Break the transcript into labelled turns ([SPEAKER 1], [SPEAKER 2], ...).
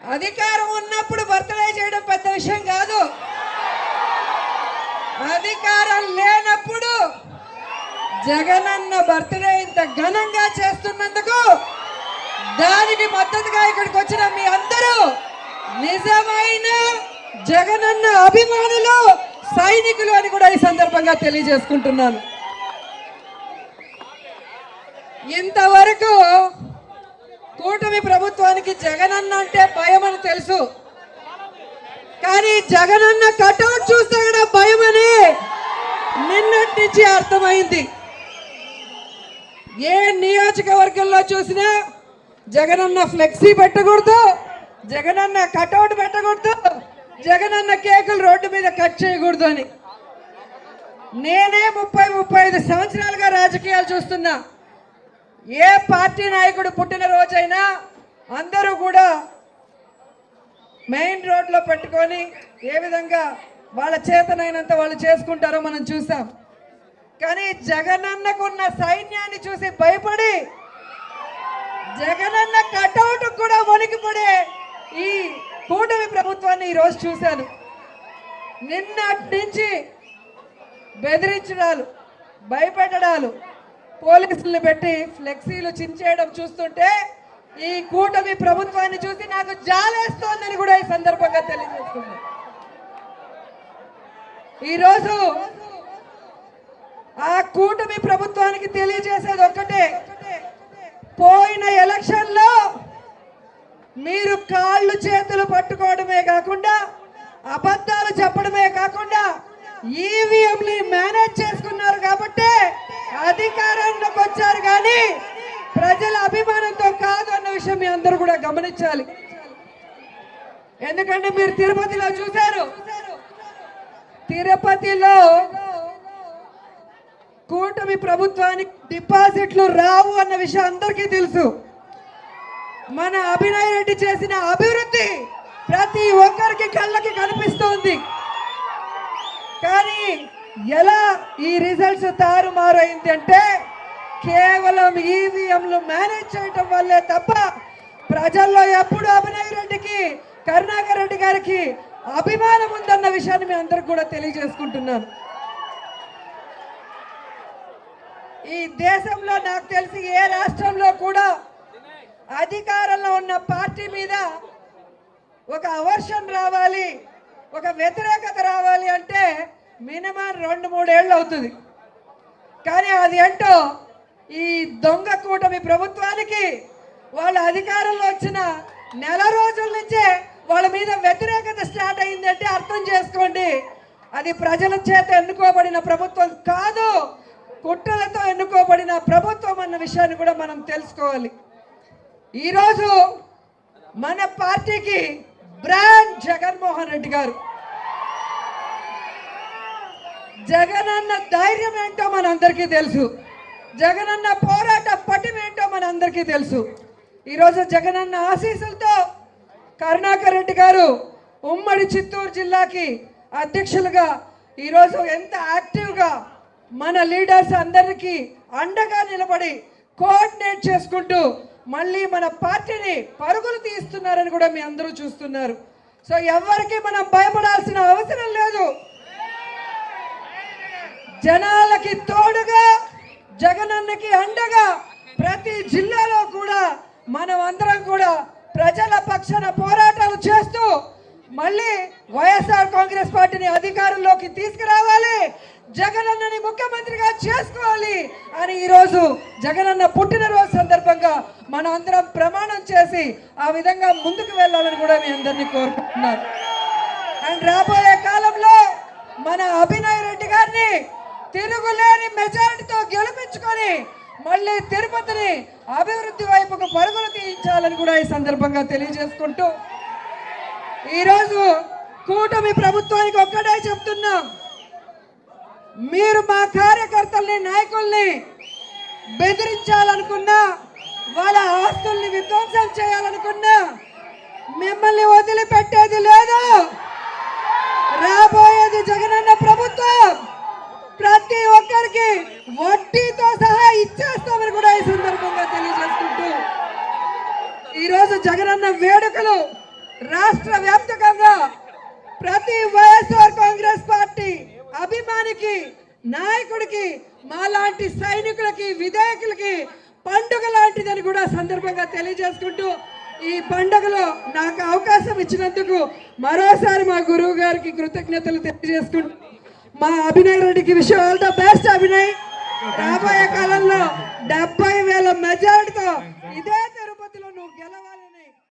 [SPEAKER 1] అధికారం ఉన్నప్పుడు బర్త్డే చేయడం పెద్ద విషయం కాదు. అధికారం లేనప్పుడు జగనన్న బర్త్డే ఇంత ఘనంగా చేస్తున్నందుకు దానికి మద్దతుగా ఇక్కడికి వచ్చిన మీ అందరూ నిజమైన జగనన్న అభిమానులు సైనికులు అని కూడా ఈ సందర్భంగా తెలియజేసుకుంటున్నాను. ఇంతవరకు కూటమి ప్రభుత్వానికి జగనన్న అంటే భయం అని తెలుసు. కానీ జగనన్న కటౌట్ చూస్తే కూడా భయం అని నిన్నటి నుంచి అర్థమైంది. ఏ నియోజకవర్గంలో చూసినా జగనన్న ఫ్లెక్సీ పెట్టకూడదు జగనన్న కటౌట్ పెట్టకూడదు జగనన్న కేకులు రోడ్డు మీద కట్ చేయకూడదు అని. నేనే ముప్పై ముప్పై ఐదు సంవత్సరాలుగా రాజకీయాలు చూస్తున్నా. ఏ పార్టీ నాయకుడు పుట్టినరోజైనా అందరూ కూడా మెయిన్ రోడ్లో పెట్టుకొని ఏ విధంగా వాళ్ళ చేతనైనంత వాళ్ళు చేసుకుంటారో మనం చూసాం. కానీ జగనన్నకున్న సైన్యాన్ని చూసి భయపడి జగనన్న కటౌట్ కూడా వణికిపడే ఈ కూటమి ప్రభుత్వాన్ని ఈరోజు చూశాను. నిన్నటి నుంచి బెదిరించడాలు భయపెట్టడాలు పోలీసులను పెట్టి ఫ్లెక్సీలు చించేయడం చూస్తుంటే ఈ కూటమి ప్రభుత్వాన్ని చూసి నాకు జాలేస్తోందని కూడా ఈ సందర్భంగా తెలియజేస్తుంది. ఈరోజు ఆ కూటమి ప్రభుత్వానికి తెలియజేసేది ఒక్కటే. పోయిన ఎలక్షన్లో మీరు కాళ్ళు చేతులు పట్టుకోవడమే కాకుండా అబద్ధాలు చెప్పడమే కాకుండా ఈవీఎంని మేనేజ్ చేసుకున్నారు కాబట్టి అధికారంలోకి వచ్చారు కానీ ప్రజల అభిమానంతో కాదు మీరందరూ కూడా గమనించాలి. ఎందుకంటే మీరు తిరుపతిలో చూశారు. తిరుపతిలో కూటమి ప్రభుత్వానికి డిపాజిట్లు రావు అన్న విషయం అందరికీ తెలుసు. మన అభినయ్ రెడ్డి చేసిన అభివృద్ధి ప్రతి ఒక్కరికి కళ్ళకి కనిపిస్తోంది. కానీ ఎలా ఈ రిజల్ట్స్ తారుమారైంది అంటే కేవలం ఈవీఎంలు మేనేజ్ చేయటం వల్లే తప్ప ప్రజల్లో ఎప్పుడు అభినయ్ రెడ్డికి కరుణాకర్ రెడ్డి గారికి అభిమానం ఉందన్న విషయాన్ని మీ అందరికి కూడా తెలియజేసుకుంటున్నాను. ఈ దేశంలో నాకు తెలిసి ఏ రాష్ట్రంలో కూడా అధికారంలో ఉన్న పార్టీ మీద ఒక అవర్షన్ రావాలి ఒక వ్యతిరేకత రావాలి అంటే మినిమం రెండు మూడేళ్ళు అవుతుంది. కానీ అది ఏంటో ఈ దొంగ కూటమి ప్రభుత్వానికి వాళ్ళ అధికారంలో వచ్చిన నెల రోజుల నుంచే వాళ్ళ మీద వ్యతిరేకత స్టార్ట్ అయిందంటే అర్థం చేసుకోండి. అది ప్రజల చేత ఎన్నుకోబడిన ప్రభుత్వం కాదు కుట్రలతో ఎన్నుకోబడిన ప్రభుత్వం అన్న విషయాన్ని కూడా మనం తెలుసుకోవాలి. ఈరోజు మన పార్టీకి బ్రాండ్ జగన్మోహన్ రెడ్డి గారు. జగనన్న ధైర్యం ఏంటో మనందరికీ తెలుసు. జగనన్న పోరాట పటిమేంటో మనందరికీ తెలుసు. ఈరోజు జగనన్న ఆశీస్సులతో కరుణాకర్ రెడ్డి గారు ఉమ్మడి చిత్తూరు జిల్లాకి అధ్యక్షులుగా ఈరోజు ఎంత యాక్టివ్గా మన లీడర్స్ అందరికీ అండగా నిలబడి కోఆర్డినేట్ చేసుకుంటూ మళ్ళీ మన పార్టీని పరుగులు తీస్తున్నారని కూడా మీ అందరూ చూస్తున్నారు. సో ఎవరికి మనం భయపడాల్సిన అవసరం లేదు. జనాలకి తోడుగా జగనన్నకి అండగా ప్రతి జిల్లాలో మనం అందరం కూడా ప్రజల పక్షాన పోరాటాలు చేస్తూ మళ్ళీ వైఎస్ఆర్ కాంగ్రెస్ పార్టీని అధికారంలోకి తీసుకురావాలి. జగనన్నని ముఖ్యమంత్రిగా చేసుకోవాలి అని ఈరోజు జగనన్న పుట్టినరోజు సందర్భంగా మనం అందరం ప్రమాణం చేసి ఆ విధంగా ముందుకు వెళ్ళాలని కూడా మీ అందరినీ కోరుకుంటున్నాను. అండ్ రాబోయే కాలంలో మన అభినయ్ రెడ్డి గారిని తిరుగులేని మెజారిటీతో గెలిపించుకొని మళ్ళీ తిరుపతిని అభివృద్ధి వైపుకు పరుగులు తీయించాలని కూడా ఈ సందర్భంగా తెలియజేసుకుంటూ ఈరోజు కూటమి ప్రభుత్వానికి ఒక్కటే చెప్తున్నాం. మీరు మా కార్యకర్తల్ని నాయకుల్ని బెదిరించాలనుకున్నా వాళ్ళ ఆస్తుల్ని విధ్వంసం చేయాలనుకున్నా మిమ్మల్ని వదిలిపెట్టేది లేదు. రాబోయేది జగనన్న ప్రభుత్వం. ప్రతి ఒక్కరికి వడ్డీతో చేస్తామని కూడా ఈ సందర్భంగా తెలియజేసుకుంటూ ఈరోజు జగనన్న వేడుకలు రాష్ట్ర వ్యాప్తంగా ప్రతి వైఎస్ఆర్ కాంగ్రెస్ పార్టీ అభిమానికి నాయకుడికి మాలాంటి సైనికులకి విధేయకులకి పండుగ లాంటిదని కూడా సందర్భంగా తెలియజేసుకుంటూ ఈ పండుగలో నాకు అవకాశం ఇచ్చినందుకు మరోసారి మా గురువు గారికి కృతజ్ఞతలు తెలియజేసుకుంటూ మా అభినయ్ రెడ్డికి విషయం ఆల్ ద బెస్ట్ అభినయ్. రాబోయే కాలంలో డెబ్బై వేల మెజార్టీతో ఇదే తిరుపతిలో నువ్వు గెలవాలి.